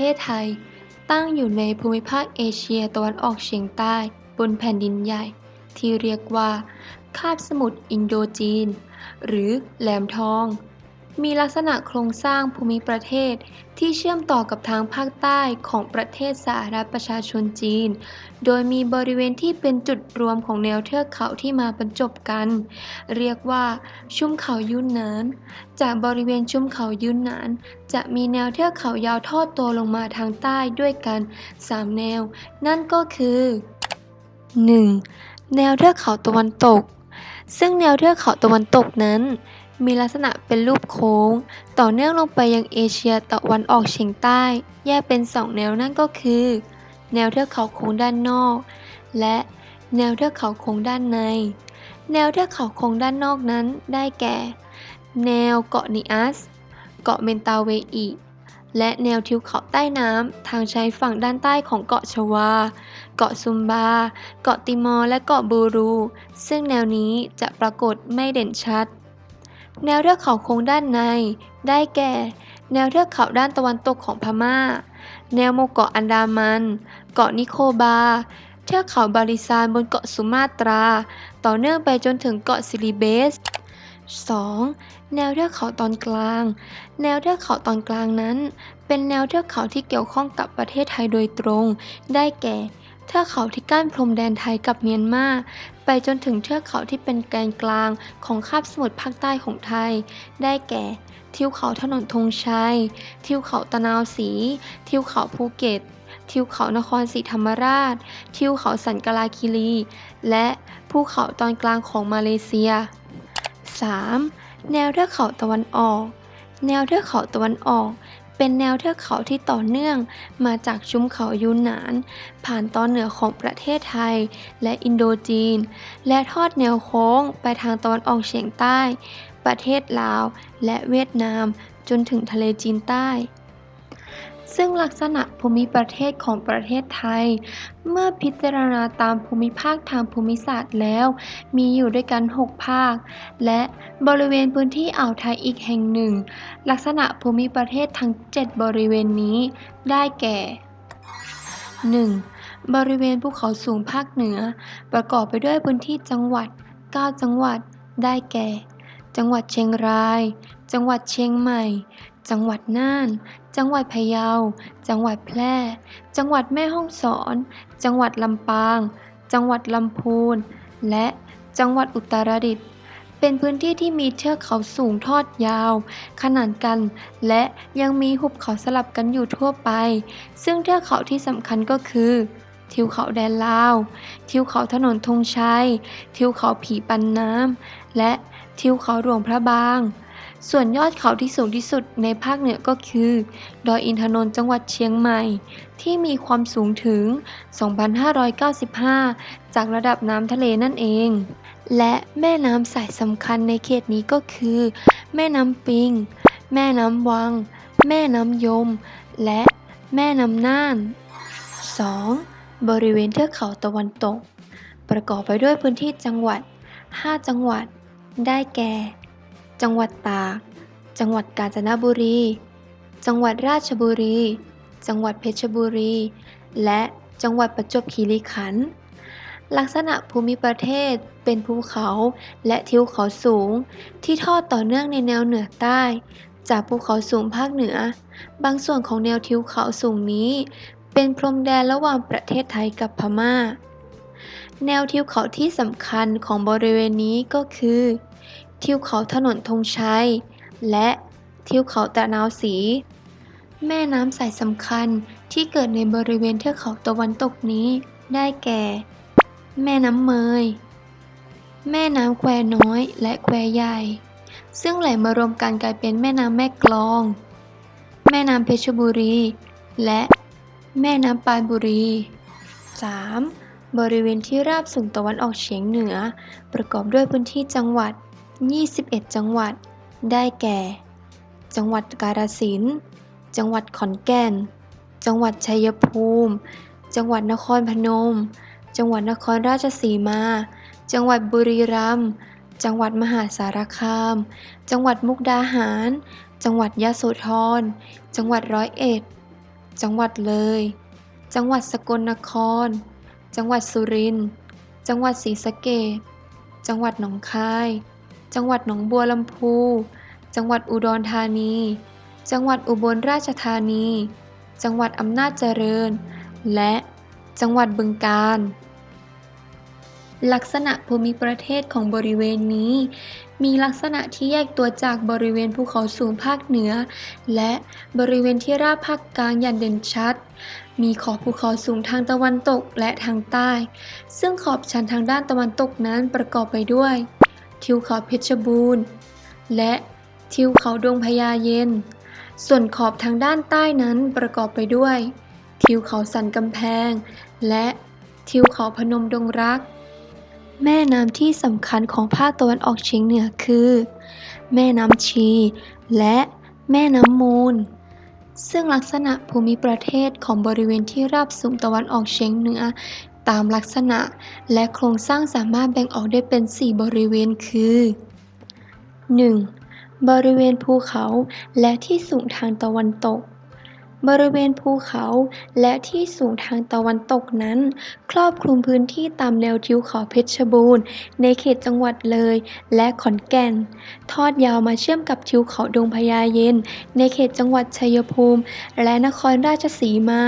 เทศไทย ตั้งอยู่ในภูมิภาคเอเชียตะวันออกเฉียงใต้ บนแผ่นดินใหญ่ ที่เรียกว่า คาบสมุทรอินโดจีน หรือแหลมทอง มีลักษณะโครงสร้างภูมิประเทศที่เชื่อมต่อกับทางภาคใต้ของประเทศสหรัฐประชาชนจีน โดยมีบริเวณที่เป็นจุดรวมของแนวเทือกเขาที่มาบรรจบกัน เรียกว่าชุ่มเขายุนนาน จากบริเวณชุ่มเขายุนนาน จะมีแนวเทือกเขายาวทอดตัวลงมาทางใต้ด้วยกัน 3 แนว นั่นก็คือ 1. แนวเทือกเขาตะวันตก ซึ่งแนวเทือกเขาตะวันตกนั้น มีลักษณะเป็นรูปโค้ง ต่อเนื่องลงไปยังเอเชียตะวันออกเฉียงใต้ แยกเป็นสองแนวนั่นก็คือ แนวเทือกเขาโค้งด้านนอก และแนวเทือกเขาโค้งด้านใน แนวเทือกเขาโค้งด้านนอกนั้นได้แก่ แนวเกาะนิอัส เกาะเมนตาเวอีและแนวทิวเขาใต้น้ำทางชายฝั่งด้านใต้ของเกาะชวา เกาะซุมบา เกาะติมอร์และเกาะบูรู ซึ่งแนวนี้จะปรากฏไม่เด่นชัด แนวเทือกเขาโค้งด้านใน ได้แก่ แนวเทือกเขาด้านตะวันตกของพม่า แนวหมู่เกาะอันดามัน เกาะนิโคบา เทือกเขาบาริซานบนเกาะสุมาตรา ต่อเนื่องไปจนถึงเกาะซิลิเบส 2. แนวเทือกเขาตอนกลาง แนวเทือกเขาตอนกลางนั้น เป็นแนวเทือกเขาที่เกี่ยวข้องกับประเทศไทยโดยตรง ได้แก่เทือกเขาที่กั้นพรมแดนไทยกับเมียนมา ไปจนถึงเทือกเขาที่เป็นแกนกลางของคาบสมุทรภาคใต้ของไทย ได้แก่ ทิวเขาถนนธงชัย ทิวเขาตะนาวศรีทิวเขาภูเก็ต ทิวเขานครศรีธรรมราช ทิวเขาสันกลาคิรี และภูเขาตอนกลางของมาเลเซีย 3. แนวเทือกเขาตะวันออก แนวเทือกเขาตะวันออก เป็นแนวเทือกเขาที่ต่อเนื่องมาจากชุมเขายูนนาน ผ่านตอนเหนือของประเทศไทยและอินโดจีน และทอดแนวโค้งไปทางตอนออกเฉียงใต้ ประเทศลาวและเวียดนามจนถึงทะเลจีนใต้ ซึ่งลักษณะภูมิประเทศของประเทศไทย เมื่อพิจารณาตามภูมิภาคทางภูมิศาสตร์แล้ว มีอยู่ด้วยกัน 6 ภาค และบริเวณพื้นที่อ่าวไทยอีกแห่งหนึ่ง ลักษณะภูมิประเทศทั้ง 7 บริเวณนี้ ได้แก่ 1. บริเวณภูเขาสูงภาคเหนือ ประกอบไปด้วยพื้นที่จังหวัด 9 จังหวัด ได้แก่ จังหวัดเชียงราย จังหวัดเชียงใหม่ จังหวัดน่าน จังหวัดพะเยา จังหวัดแพร่ จังหวัดแม่ฮ่องสอน จังหวัดลำปาง จังหวัดลำพูน และจังหวัดอุตรดิตถ์เป็นพื้นที่ที่มีเทือกเขาสูงทอดยาว ขนานกัน และยังมีหุบเขาสลับกันอยู่ทั่วไป ซึ่งเทือกเขาที่สำคัญก็คือ ทิวเขาแดนลาว ทิวเขาถนนธงชัย ทิวเขาผีปันน้ำ และทิวเขาหลวงพระบาง ส่วนยอดเขาที่สูงที่สุดในภาคเหนือก็คือ ดอยอินทนนท์จังหวัดเชียงใหม่ ที่มีความสูงถึง 2,595 จากระดับน้ำทะเลนั่นเอง และแม่น้ำสายสำคัญในเขตนี้ก็คือ แม่น้ำปิง แม่น้ำวัง แม่น้ำยม และแม่น้ำน่าน 2. บริเวณเทือกเขาตะวันตก ประกอบไปด้วยพื้นที่จังหวัด 5 จังหวัด ได้แก่ จังหวัดตาก จังหวัดกาญจนบุรี จังหวัดราชบุรี จังหวัดเพชรบุรี และจังหวัดประจวบคีรีขันธ์ลักษณะภูมิประเทศเป็นภูเขาและทิวเขาสูง ที่ทอดต่อเนื่องในแนวเหนือใต้ จากภูเขาสูงภาคเหนือ บางส่วนของแนวทิวเขาสูงนี้ เป็นพรมแดนระหว่างประเทศไทยกับพม่า แนวทิวเขาที่สำคัญของบริเวณนี้ก็คือ ทิวเขาถนนธงชัย และทิวเขาตะนาวศรีแม่น้ำสายสำคัญที่เกิดในบริเวณเทือกเขาตะวันตกนี้ได้แก่ แม่น้ำเมย แม่น้ำแควน้อยและแควใหญ่ ซึ่งไหลมารวมกันกลายเป็นแม่น้ำแม่กลอง แม่น้ำเพชรบุรี และแม่น้ำปานบุรี 3. บริเวณที่ราบสูงตะวันออกเฉียงเหนือ ประกอบด้วยพื้นที่จังหวัด 21 จังหวัด ได้แก่ จังหวัดกาฬสินธุ์จังหวัดขอนแก่น จังหวัดชัยภูมิ จังหวัดนครพนม จังหวัดนครราชสีมา จังหวัดบุรีรัมย์ จังหวัดมหาสารคาม จังหวัดมุกดาหาร จังหวัดยะโสธร จังหวัดร้อยเอ็ด จังหวัดเลย จังหวัดสกลนคร จังหวัดสุรินทร์ จังหวัดศรีสะเกษจังหวัดหนองคาย จังหวัดหนองบัวลำพู จังหวัดอุดรธานี จังหวัดอุบลราชธานี จังหวัดอำนาจเจริญ และจังหวัดบึงกาฬลักษณะภูมิประเทศของบริเวณนี้ มีลักษณะที่แยกตัวจากบริเวณภูเขาสูงภาคเหนือ และบริเวณที่ราบภาคกลางอย่างเด่นชัด มีขอบภูเขาสูงทางตะวันตกและทางใต้ ซึ่งขอบชันทางด้านตะวันตกนั้นประกอบไปด้วย ทิวเขาเพชรบูรณ์ และทิวเขาดงพญาเย็น ส่วนขอบทางด้านใต้นั้นประกอบไปด้วย ทิวเขาสันกำแพง และทิวเขาพนมดงรัก แม่น้ำที่สำคัญของภาคตะวันออกเฉียงเหนือคือ แม่น้ำชี และแม่น้ำมูล ซึ่งลักษณะภูมิประเทศของบริเวณที่ราบสูงตะวันออกเฉียงเหนือ ตามลักษณะ และโครงสร้างสามารถแบ่งออกได้เป็น 4 บริเวณคือ 1. บริเวณภูเขาและที่สูงทางตะวันตก บริเวณภูเขาและที่สูงทางตะวันตกนั้น ครอบคลุมพื้นที่ตามแนวทิวเขาเพชรบูรณ์ ในเขตจังหวัดเลยและขอนแก่น ทอดยาวมาเชื่อมกับทิวเขาดงพญาเย็น ในเขตจังหวัดชัยภูมิ และนครราชสีมา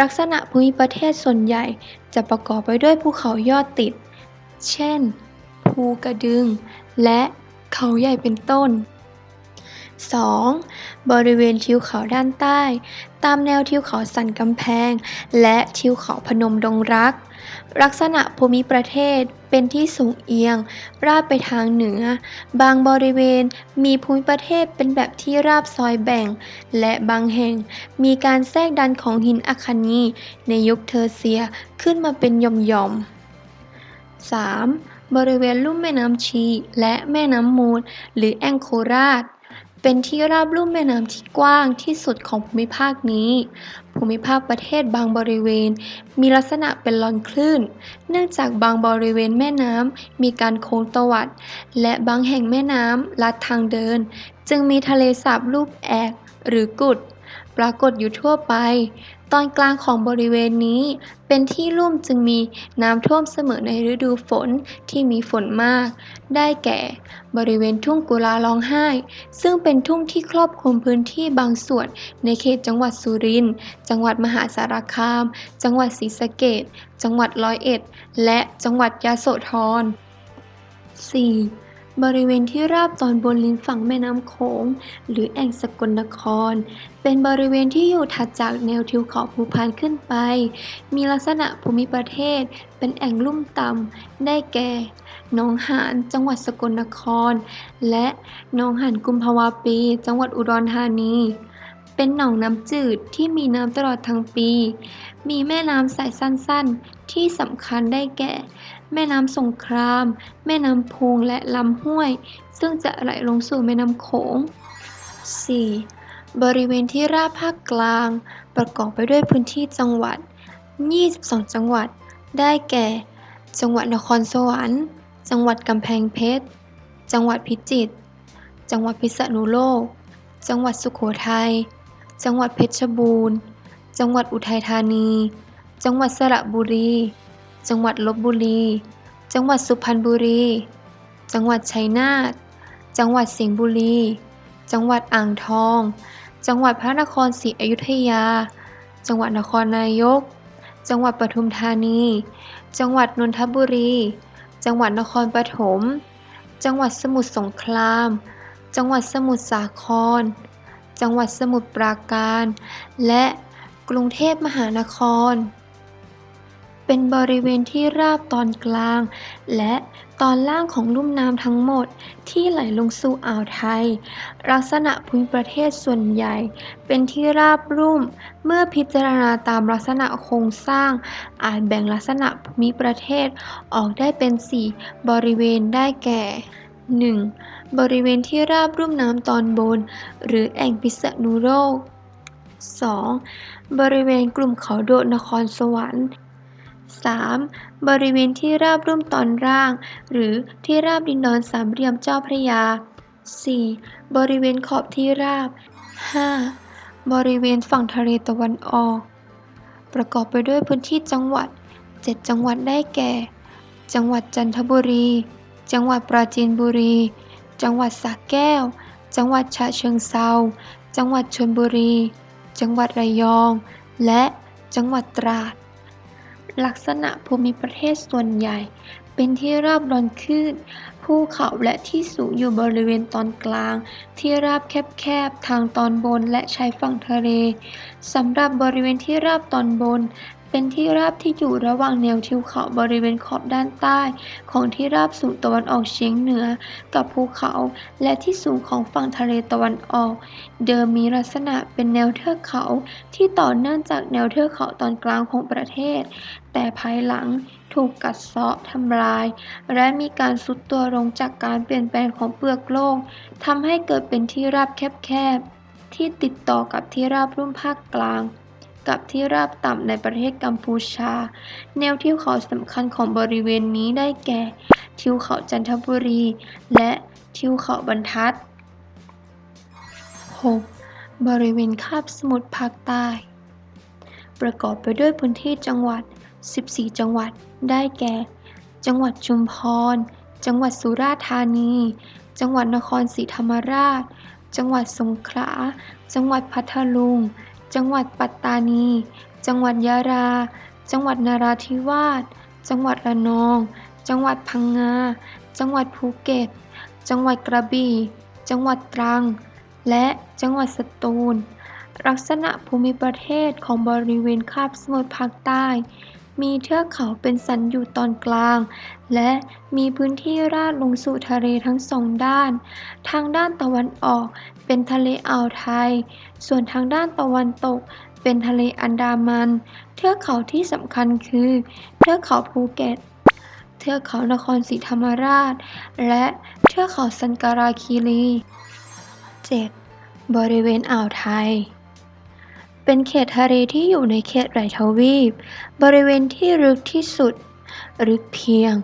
ลักษณะภูมิประเทศส่วนใหญ่ จะประกอบไปด้วยภูเขายอดติด เช่น ภูกระดึง และเขาใหญ่เป็นต้น 2. บริเวณทิวเขาด้านใต้ ตามแนวทิวเขาสันกำแพง และทิวเขาพนมดงรัก ลักษณะภูมิประเทศเป็นที่สูงเอียง ราบไปทางเหนือ บางบริเวณมีภูมิประเทศเป็นแบบที่ราบซอยแบ่ง และบางแห่งมีการแทรกดันของหินอัคนีในยุคเทอร์เซียขึ้นมาเป็นหย่อมๆ 3. บริเวณลุ่มแม่น้ำชีและแม่น้ำมูล หรือแองโคราช เป็นที่ราบลุ่มแม่น้ำที่กว้างที่สุดของภูมิภาคนี้ ภูมิภาคประเทศบางบริเวณ มีลักษณะเป็นลอนคลื่น เนื่องจากบางบริเวณแม่น้ำมีการโค้งตวัด และบางแห่งแม่น้ำลัดทางเดิน จึงมีทะเลสาบรูปแอกหรือกุด ปรากฏอยู่ทั่วไป ตอนกลางของบริเวณนี้ เป็นที่ลุ่มจึงมีน้ำท่วมเสมอในฤดูฝนที่มีฝนมาก ได้แก่ บริเวณทุ่งกุลาร้องไห้ ซึ่งเป็นทุ่งที่ครอบคลุมพื้นที่บางส่วนในเขตจังหวัดสุรินทร์ จังหวัดมหาสารคาม จังหวัดศรีสะเกษจังหวัดร้อยเอ็ด และจังหวัดยะโสธร 4. บริเวณที่ราบตอนบนริมฝั่งแม่น้ำโขง หรือแอ่งสกลนคร เป็นบริเวณที่อยู่ถัดจากแนวทิวเขาภูพานขึ้นไป มีลักษณะภูมิประเทศ เป็นแอ่งลุ่มต่ำได้แก่หนองหานจังหวัดสกลนคร และหนองหานกุมภาวาปี จังหวัดอุดรธานี เป็นหนองน้ำจืดที่มีน้ำตลอดทั้งปี มีแม่น้ำสายสั้นๆ ที่สำคัญได้แก่ แม่น้ำสงคราม แม่น้ำพงและลำห้วย ซึ่งจะไหลลงสู่แม่น้ำโขง 4. บริเวณที่ราบภาคกลาง ประกอบไปด้วยพื้นที่จังหวัด 22 จังหวัด ได้แก่ จังหวัดนครสวรรค์ จังหวัดกำแพงเพชร จังหวัดพิจิตร จังหวัดพิษณุโลก จังหวัดสุโขทัย จังหวัดเพชรบูรณ์ จังหวัดอุทัยธานี จังหวัดสระบุรี จังหวัดลบบุรี จังหวัดสุพรรณบุรี จังหวัดชัยนาท จังหวัดสิงห์บุรี จังหวัดอ่างทอง จังหวัดพระนครศรีอยุธยา จังหวัดนครนายก จังหวัดปทุมธานี จังหวัดนนทบุรี จังหวัดนครปฐม จังหวัดสมุทรสงคราม จังหวัดสมุทรสาคร จังหวัดสมุทรปราการ และกรุงเทพมหานคร เป็นบริเวณที่ราบตอนกลาง และตอนล่างของลุ่มน้ำทั้งหมดที่ไหลลงสู่อ่าวไทย ลักษณะภูมิประเทศส่วนใหญ่ เป็นที่ราบรุ่ม เมื่อพิจารณาตามลักษณะโครงสร้าง อาจแบ่งลักษณะภูมิประเทศออกได้เป็น 4 บริเวณได้แก่ 1. บริเวณที่ราบรุ่มน้ำตอนบน หรือแอ่งพิษณุโลก 2. บริเวณกลุ่มเขาโดดนครสวรรค์ 3. บริเวณที่ราบรุ่มตอนล่าง หรือที่ราบดินดอนสามเหลี่ยมเจ้าพระยา 4. บริเวณขอบที่ราบ 5. บริเวณฝั่งทะเลตะวันออก ประกอบไปด้วยพื้นที่จังหวัด 7 จังหวัดได้แก่ จังหวัดจันทบุรี จังหวัดปราจีนบุรี จังหวัดสระแก้ว จังหวัดฉะเชิงเทราจังหวัดชลบุรี จังหวัดระยอง และจังหวัดตราด ลักษณะภูมิประเทศส่วนใหญ่ เป็นที่ราบรอนคลื่นภูเขาและที่สูงอยู่บริเวณตอนกลาง ที่ราบแคบๆ ทางตอนบนและชายฝั่งทะเลสำหรับบริเวณที่ราบตอนบน เป็นที่ราบที่อยู่ระหว่างแนวทิวเขาบริเวณขอบด้านใต้ ของที่ราบสูงตะวันออกเฉียงเหนือ กับภูเขา และที่สูงของฝั่งทะเลตะวันออก เดิมมีลักษณะเป็นแนวเทือกเขา ที่ต่อเนื่องจากแนวเทือกเขาตอนกลางของประเทศ แต่ภายหลังถูกกัดเซาะทำลาย และมีการทรุดตัวลงจากการเปลี่ยนแปลงของเปลือกโลกทำให้เกิดเป็นที่ราบแคบๆที่ติดต่อกับที่ราบรุ่มภาคกลาง กับที่ราบต่ำในประเทศกัมพูชา แนวทิวเขาสำคัญของบริเวณนี้ได้แก่ ทิวเขาจันทบุรี และทิวเขาบรรทัด 6. บริเวณคาบสมุทรภาคใต้ ประกอบไปด้วยพื้นที่จังหวัด 14 จังหวัด ได้แก่ จังหวัดชุมพร จังหวัดสุราษฎร์ธานี จังหวัดนครศรีธรรมราช จังหวัดสงขลา จังหวัดพัทลุง จังหวัดปัตตานี จังหวัดยะลา จังหวัดนราธิวาส จังหวัดระนอง จังหวัดพังงา จังหวัดภูเก็ต จังหวัดกระบี่ จังหวัดตรัง และจังหวัดสตูล ลักษณะภูมิประเทศของบริเวณคาบสมุทรภาคใต้ มีเทือกเขาเป็นสันอยู่ตอนกลาง และมีพื้นที่ราดลงสู่ทะเลทั้งสองด้าน ทางด้านตะวันออก เป็นทะเลอ่าวไทย ส่วนทางด้านตะวันตก เป็นทะเลอันดามัน เทือกเขาที่สำคัญคือเทือกเขาภูเก็ต เทือกเขานครศรีธรรมราช และเทือกเขาสันการาคีรี 7. บริเวณอ่าวไทยเป็นเขตทะเลที่อยู่ในเขตไหลทวีป บริเวณที่ลึกที่สุดลึกเพียง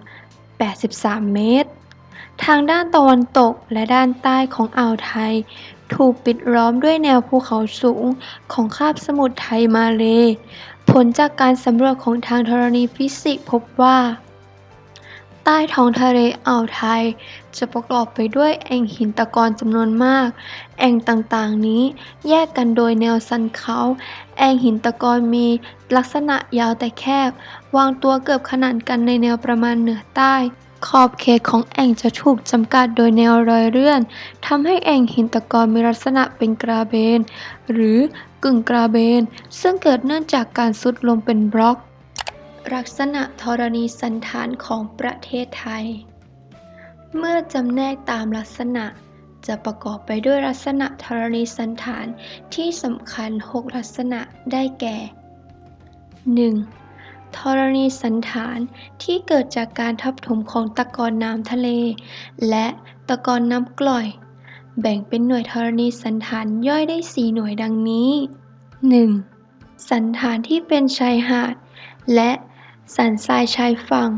83 เมตร ทางด้านตะวันตกและด้านใต้ของอ่าวไทย ถูกปิดล้อมด้วยแนวภูเขาสูงของคาบสมุทรไทยมาเล ผลจากการสำรวจของทางธรณีฟิสิกส์พบว่า ใต้ท้องทะเลอ่าวไทย จะประกอบไปด้วยแอ่งหินตะกอนจำนวนมาก แอ่งต่างๆนี้แยกกันโดยแนวสันเขา แอ่งหินตะกอนมีลักษณะยาวแต่แคบ วางตัวเกือบขนานกันในแนวประมาณเหนือใต้ ขอบเขตของแอ่งจะถูกจำกัดโดยแนวรอยเลื่อนทำให้แอ่งหินตะกอนมีลักษณะเป็นกราเบน หรือกึ่งกราเบน ซึ่งเกิดเนื่องจากการซุดลงเป็นบล็อก ลักษณะธรณีสันฐานของประเทศไทย เมื่อจำแนกตามลักษณะจะประกอบไปด้วยลักษณะธรณีสันฐานที่สำคัญ 6 ลักษณะได้แก่ 1. ธรณีสันฐานที่เกิดจากการทับถมของตะกอนน้ำทะเล และตะกอนน้ำกร่อย แบ่งเป็นหน่วยธรณีสันฐานย่อยได้ 4 หน่วยดังนี้ 1. สันฐานที่เป็นชายหาด และสันทรายชายฝั่ง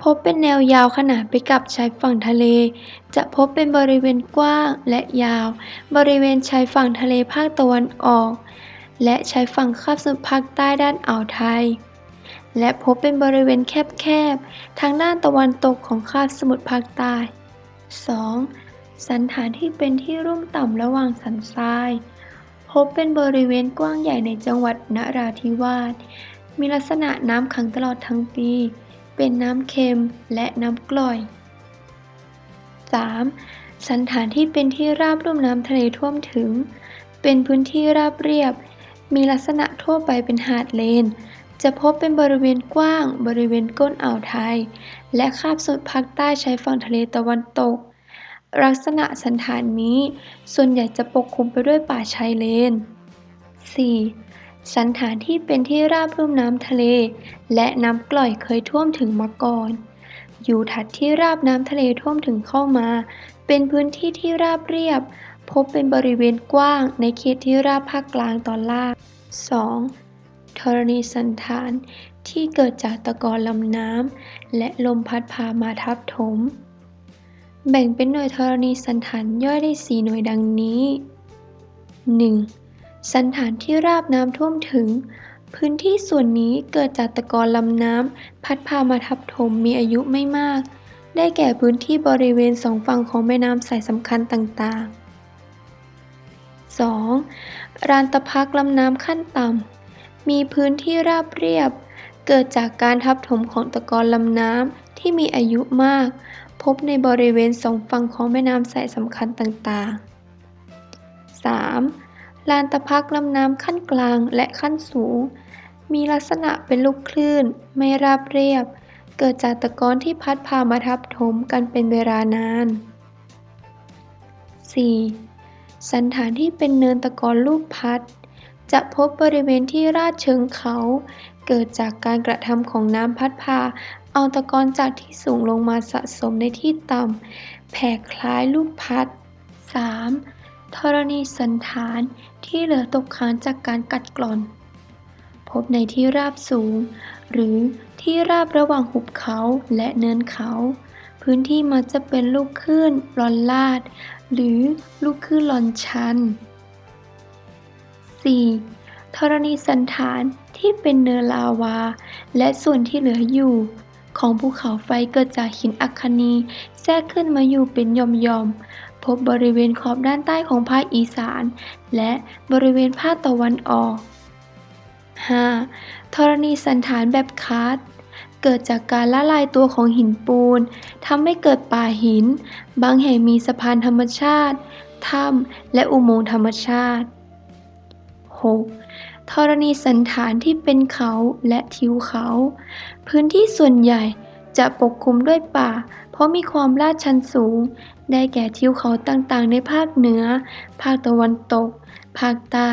พบเป็นแนวยาวขนานไปกับชายฝั่งทะเล จะพบเป็นบริเวณกว้างและยาว บริเวณชายฝั่งทะเลภาคตะวันออก และชายฝั่งคาบสมุทรภาคใต้ด้านอ่าวไทย และพบเป็นบริเวณแคบๆ ทางด้านตะวันตกของคาบสมุทรภาคใต้ 2. สันฐานที่เป็นที่รุ่มต่ำระหว่างสันทราย พบเป็นบริเวณกว้างใหญ่ในจังหวัดนราธิวาส มีลักษณะน้ำขังตลอดทั้งปี เป็นน้ำเค็มและน้ำกร่อย 3. สันฐานที่เป็นที่ราบลุ่มน้ำทะเลท่วมถึง เป็นพื้นที่ราบเรียบ มีลักษณะทั่วไปเป็นหาดเลน จะพบเป็นบริเวณกว้างบริเวณก้นอ่าวไทย และคาบสุดภาคใต้ใช้ฝั่งทะเลตะวันตก ลักษณะสันฐานนี้ส่วนใหญ่จะปกคลุมไปด้วยป่าชายเลน 4. สันฐานที่เป็นที่ราบลุ่มน้ำทะเล และน้ำกร่อยเคยท่วมถึงมาก่อน อยู่ถัดที่ราบน้ำทะเลท่วมถึงเข้ามา เป็นพื้นที่ที่ราบเรียบ พบเป็นบริเวณกว้างในเขตที่ราบภาคกลางตอนล่าง 2. ธรณีสันฐานที่เกิดจากตะกอนลำน้ำและลมพัดพามาทับถม แบ่งเป็นหน่วยธรณีสันฐานย่อยได้4หน่วยดังนี้ 1. สันฐานที่ราบน้ำท่วมถึง พื้นที่ส่วนนี้เกิดจากตะกอนลำน้ำพัดพามาทับถมมีอายุไม่มาก ได้แก่พื้นที่บริเวณสองฝั่งของแม่น้ำสายสำคัญต่างๆ 2. รานตะพักลำน้ำขั้นต่ำ มีพื้นที่ราบเรียบ เกิดจากการทับถมของตะกอนลำน้ำที่มีอายุมาก พบในบริเวณสองฝั่งของแม่น้ำสายสำคัญต่างๆ 3. ลานตะพักลำน้ำขั้นกลางและขั้นสูง มีลักษณะเป็นลูกคลื่น ไม่ราบเรียบ เกิดจากตะกอนที่พัดพามาทับถมกันเป็นเวลานาน 4. สันฐานที่เป็นเนินตะกอนลูกพัด จะพบบริเวณที่ราดเชิงเขา เกิดจากการกระทำของน้ำพัดพา เอาตะกอนจากที่สูงลงมาสะสมในที่ต่ำแผ่คล้ายลูกพัด 3. ธรณีสันฐานที่เหลือตกค้างจากการกัดกร่อน พบในที่ราบสูง หรือที่ราบระหว่างหุบเขาและเนินเขา พื้นที่มักจะเป็นลูกคลื่นลอนลาด หรือลูกคลื่นลอนชัน 4. ธรณีสันฐานที่เป็นเนลาวา และส่วนที่เหลืออยู่ ของภูเขาไฟเกิดจากหินอัคคนีแทรกขึ้นมาอยู่เป็นย่อมๆพบบริเวณขอบด้านใต้ของภาคอีสาน และบริเวณภาคตะวันออก 5. ธรณีสันฐานแบบคาร์ตเกิดจากการละลายตัวของหินปูนทำให้เกิดป่าหิน บางแห่งมีสะพานธรรมชาติ ถ้ำ และอุโมงค์ธรรมชาติ 6. ธรณีสันฐานที่เป็นเขาและทิวเขา พื้นที่ส่วนใหญ่จะปกคลุมด้วยป่า เพราะมีความลาดชันสูง ได้แก่ทิวเขาต่างๆ ในภาคเหนือ ภาคตะวันตก ภาคใต้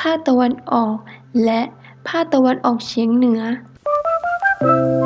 ภาคตะวันออก และภาคตะวันออกเฉียงเหนือ Thank